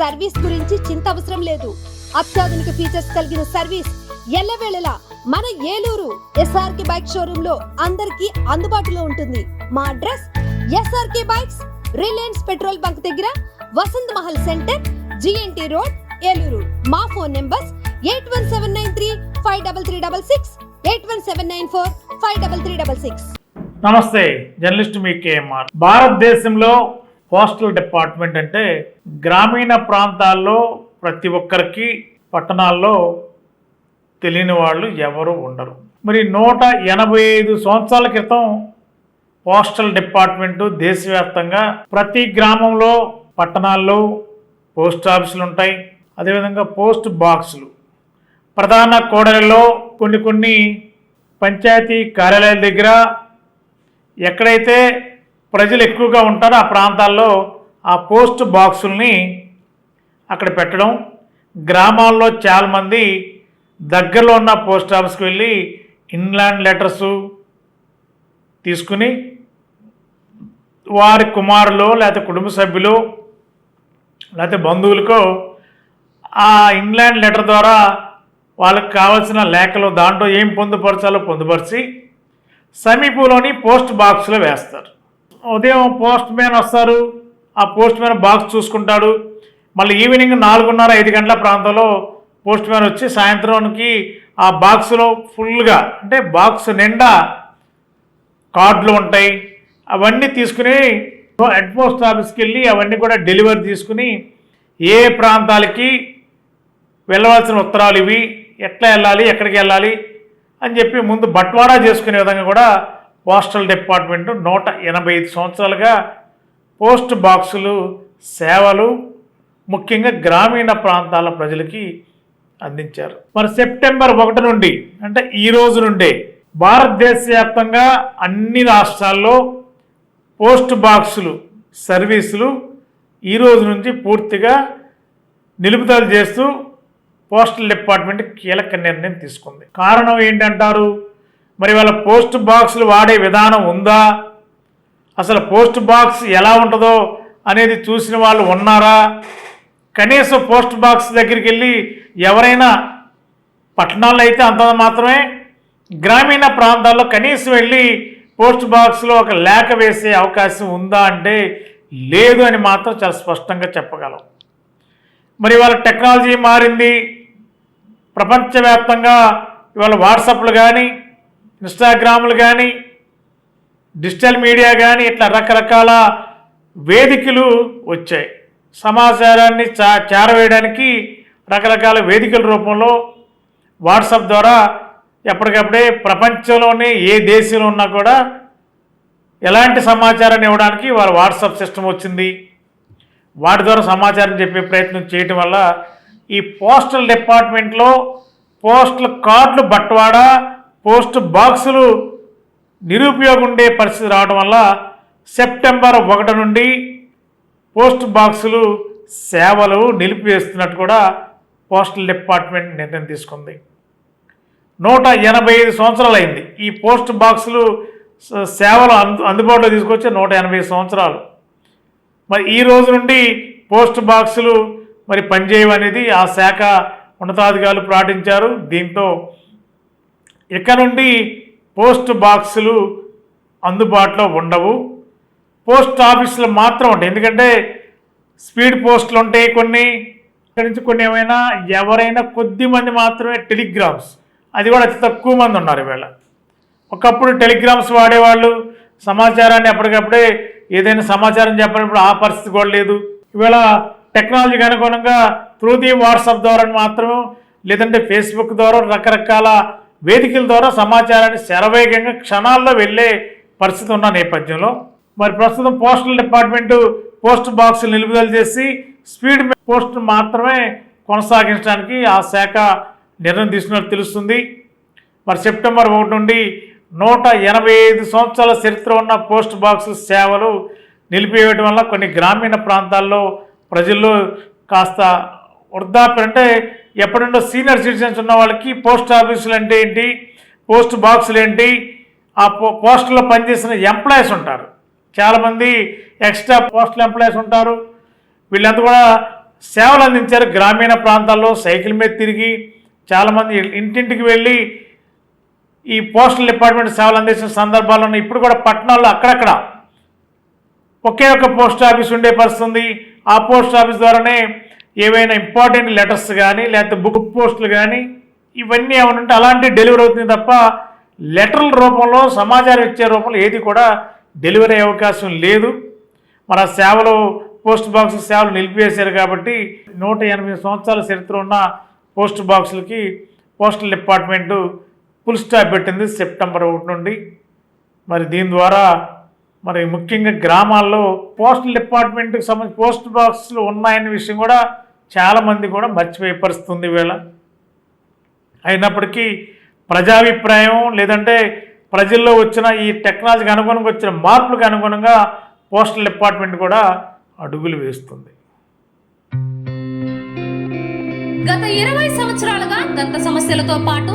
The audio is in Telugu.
సర్వీస్ గురించి చింత అవసరం లేదు. అత్యాధునిక ఫీచర్స్ కలిగిన సర్వీస్ ఎల్లవేళలా మన ఏలూరు ఎస్ఆర్కే బైక్ షోరూమ్లో అందరికీ అందుబాటులో ఉంటుంది. మా address SRK bikes Reliance petrol bunk దగ్గర Vasant Mahal centre GNT road Eluru. మా phone numbers eight one seven nine three five double three double six eight one seven nine four five double three double six. నమస్తే జర్నలిస్ట్ మీ కేఎంఆర్ భారతదేశంలో పోస్టల్ డిపార్ట్మెంట్ అంటే గ్రామీణ ప్రాంతాల్లో ప్రతి ఒక్కరికి పట్టణాల్లో తెలియని వాళ్ళు ఎవరు ఉండరు. మరి నూట ఎనభై ఐదు సంవత్సరాల క్రితం పోస్టల్ డిపార్ట్మెంటు దేశవ్యాప్తంగా ప్రతి గ్రామంలో పట్టణాల్లో పోస్ట్ ఆఫీసులు ఉంటాయి. అదేవిధంగా పోస్ట్ బాక్సులు. ప్రధాన కోడలలో కొన్ని కొన్ని పంచాయతీ కార్యాలయాల దగ్గర ఎక్కడైతే ప్రజలు ఎక్కువగా ఉంటారో ఆ ప్రాంతాల్లో ఆ పోస్ట్ బాక్సుల్ని అక్కడ పెట్టడం. గ్రామాల్లో చాలామంది దగ్గరలో ఉన్న పోస్ట్ ఆఫీస్కి వెళ్ళి ఇన్లాండ్ లెటర్సు తీసుకుని వారి కుమారులు లేకపోతే కుటుంబ సభ్యులు లేకపోతే బంధువులకో ఆ ఇన్లాండ్ లెటర్ ద్వారా వాళ్ళకి కావాల్సిన లేఖలు దాంట్లో ఏం పొందుపరచాలో పొందుపరిచి సమీపంలోని పోస్ట్ బాక్స్లో వేస్తారు. ఉదయం పోస్ట్ మ్యాన్ వస్తారు. ఆ పోస్ట్ మ్యాన్ బాక్స్ చూసుకుంటాడు. మళ్ళీ ఈవినింగ్ నాలుగున్నర ఐదు గంటల ప్రాంతంలో పోస్ట్ మ్యాన్ వచ్చి సాయంత్రానికి ఆ బాక్స్లో ఫుల్గా అంటే బాక్స్ నిండా కార్డులు ఉంటాయి. అవన్నీ తీసుకుని హెడ్ పోస్ట్ ఆఫీస్కి వెళ్ళి అవన్నీ కూడా డెలివరీ తీసుకుని ఏ ప్రాంతాలకి వెళ్ళవలసిన ఉత్తరాలు ఇవి? ఎట్లా వెళ్ళాలి? ఎక్కడికి వెళ్ళాలి? అని చెప్పి ముందు బట్వాడా చేసుకునే విధంగా కూడా పోస్టల్ డిపార్ట్మెంట్ నూట ఎనభై ఐదు సంవత్సరాలుగా పోస్ట్ బాక్సులు సేవలు ముఖ్యంగా గ్రామీణ ప్రాంతాల ప్రజలకి అందించారు. మరి సెప్టెంబర్ ఒకటి నుండి అంటే ఈ రోజు నుండే భారతదేశ వ్యాప్తంగా అన్ని రాష్ట్రాల్లో పోస్ట్ బాక్సులు సర్వీసులు ఈ రోజు నుంచి పూర్తిగా నిలుపుదల చేస్తూ పోస్టల్ డిపార్ట్మెంట్ కీలక నిర్ణయం తీసుకుంది. కారణం ఏంటంటారు? మరి వాళ్ళ పోస్ట్ బాక్సులు వాడే విధానం ఉందా? అసలు పోస్ట్ బాక్స్ ఎలా ఉంటుందో అనేది చూసిన వాళ్ళు ఉన్నారా? కనీసం పోస్ట్ బాక్స్ దగ్గరికి వెళ్ళి ఎవరైనా పట్టణాల్లో అయితే అంత మాత్రమే గ్రామీణ ప్రాంతాల్లో కనీసం వెళ్ళి పోస్ట్ బాక్స్లో ఒక లేఖ వేసే అవకాశం ఉందా అంటే లేదు అని మాత్రం చాలా స్పష్టంగా చెప్పగలం. మరి వాళ్ళ టెక్నాలజీ మారింది. ప్రపంచవ్యాప్తంగా ఇవాళ వాట్సాప్లు కానీ ఇన్స్టాగ్రాములు కానీ డిజిటల్ మీడియా కానీ ఇట్లా రకరకాల వేదికలు వచ్చాయి. సమాచారాన్ని చా చేరవేయడానికి రకరకాల వేదికల రూపంలో వాట్సాప్ ద్వారా ఎప్పటికప్పుడే ప్రపంచంలోనే ఏ దేశంలో ఉన్నా కూడా ఎలాంటి సమాచారాన్ని ఇవ్వడానికి వాళ్ళ వాట్సాప్ సిస్టమ్ వచ్చింది. వాటి ద్వారా సమాచారం చెప్పే ప్రయత్నం చేయటం వల్ల ఈ పోస్టల్ డిపార్ట్మెంట్లో పోస్టల్ కార్డులు బట్వాడా పోస్ట్ బాక్సులు నిరుపయోగం ఉండే పరిస్థితి రావడం వల్ల సెప్టెంబర్ ఒకటి నుండి పోస్ట్ బాక్సులు సేవలు నిలిపివేస్తున్నట్టు కూడా పోస్టల్ డిపార్ట్మెంట్ నిర్ణయం తీసుకుంది. నూట ఎనభై ఐదు సంవత్సరాలు అయింది ఈ పోస్ట్ బాక్సులు సేవలు అందు అందుబాటులో తీసుకొచ్చి నూట ఎనభై సంవత్సరాలు. మరి ఈ రోజు నుండి పోస్ట్ బాక్సులు మరి పనిచేయవు అనేది ఆ శాఖ ఉన్నతాధికారులు ప్రకటించారు దీంతో ఇక నుండి పోస్ట్ బాక్సులు అందుబాటులో ఉండవు. పోస్ట్ ఆఫీసులు మాత్రం ఉంటాయి. ఎందుకంటే స్పీడ్ పోస్టులు ఉంటాయి కొన్ని ఇక్కడి నుంచి కొన్ని ఏమైనా ఎవరైనా కొద్ది మంది మాత్రమే టెలిగ్రామ్స్. అది కూడా అతి తక్కువ మంది ఉన్నారు ఇవాళ ఒకప్పుడు టెలిగ్రామ్స్ వాడేవాళ్ళు సమాచారాన్ని ఎప్పటికప్పుడే ఏదైనా సమాచారం చెప్పినప్పుడు ఆ పరిస్థితి కూడా లేదు. ఇవాళ టెక్నాలజీకి అనుగుణంగా త్రూ ది వాట్సాప్ ద్వారా మాత్రం లేదంటే ఫేస్బుక్ ద్వారా రకరకాల వేదికల ద్వారా సమాచారాన్ని శరవేగంగా క్షణాల్లో వెళ్ళే పరిస్థితి ఉన్న నేపథ్యంలో మరి ప్రస్తుతం పోస్టల్ డిపార్ట్మెంటు పోస్ట్ బాక్సులు నిలుపుదల చేసి స్పీడ్ పోస్ట్ మాత్రమే కొనసాగించడానికి ఆ శాఖ నిర్ణయం తీసుకున్నట్టు తెలుస్తుంది. మరి సెప్టెంబర్ ఒకటి నుండి నూట ఎనభై ఐదు సంవత్సరాల చరిత్ర ఉన్న పోస్ట్ బాక్స్ సేవలు నిలిపివేయడం వల్ల కొన్ని గ్రామీణ ప్రాంతాల్లో ప్రజల్లో కాస్త వృద్ధాప్యం అంటే ఎప్పటి నుండో సీనియర్ సిటిజన్స్ ఉన్న వాళ్ళకి పోస్ట్ ఆఫీసులు అంటే ఏంటి? పోస్ట్ బాక్సులు ఏంటి? ఆ పో పోస్టులో పనిచేసిన ఎంప్లాయీస్ ఉంటారు. చాలామంది ఎక్స్ట్రా పోస్టల్ ఎంప్లాయీస్ ఉంటారు. వీళ్ళంతా కూడా సేవలు అందించారు గ్రామీణ ప్రాంతాల్లో సైకిల్ మీద తిరిగి. చాలామంది ఇంటింటికి వెళ్ళి ఈ పోస్టల్ డిపార్ట్మెంట్ సేవలు అందించిన సందర్భాలు ఉన్నాయి ఇప్పుడు కూడా పట్టణాల్లో అక్కడక్కడ ఒకే ఒక పోస్ట్ ఆఫీస్ ఉండే పరిస్థితి ఆ పోస్ట్ ఆఫీస్ ద్వారానే ఏవైనా ఇంపార్టెంట్ లెటర్స్ కానీ లేకపోతే బుక్ పోస్టులు కానీ ఇవన్నీ ఏమైనా ఉంటే అలాంటి డెలివరీ అవుతుంది తప్ప లెటర్ల రూపంలో సమాచారం ఇచ్చే రూపంలో ఏది కూడా డెలివరీ అయ్యే అవకాశం లేదు. మన సేవలు పోస్ట్ బాక్స్ సేవలు నిలిపివేశారు కాబట్టి నూట ఎనిమిది సంవత్సరాల చరిత్ర ఉన్న పోస్ట్ బాక్సులకి పోస్టల్ డిపార్ట్మెంటు ఫుల్ స్టాప్ పెట్టింది సెప్టెంబర్ ఒకటి నుండి. మరి దీని ద్వారా మరి ముఖ్యంగా గ్రామాల్లో పోస్టల్ డిపార్ట్మెంట్కి సంబంధించి పోస్ట్ బాక్సులు ఉన్నాయనే విషయం కూడా చాలామంది కూడా మర్చిపోయే పరిస్థితి ఉంది అయినప్పటికీ ప్రజాభిప్రాయం లేదంటే ప్రజల్లో వచ్చిన ఈ టెక్నాలజీకి అనుగుణంగా వచ్చిన మార్పులకు అనుగుణంగా పోస్టల్ డిపార్ట్మెంట్ కూడా అడుగులు వేస్తుంది. గత ఇరవై సంవత్సరాలుగా దంత సమస్యలతో పాటు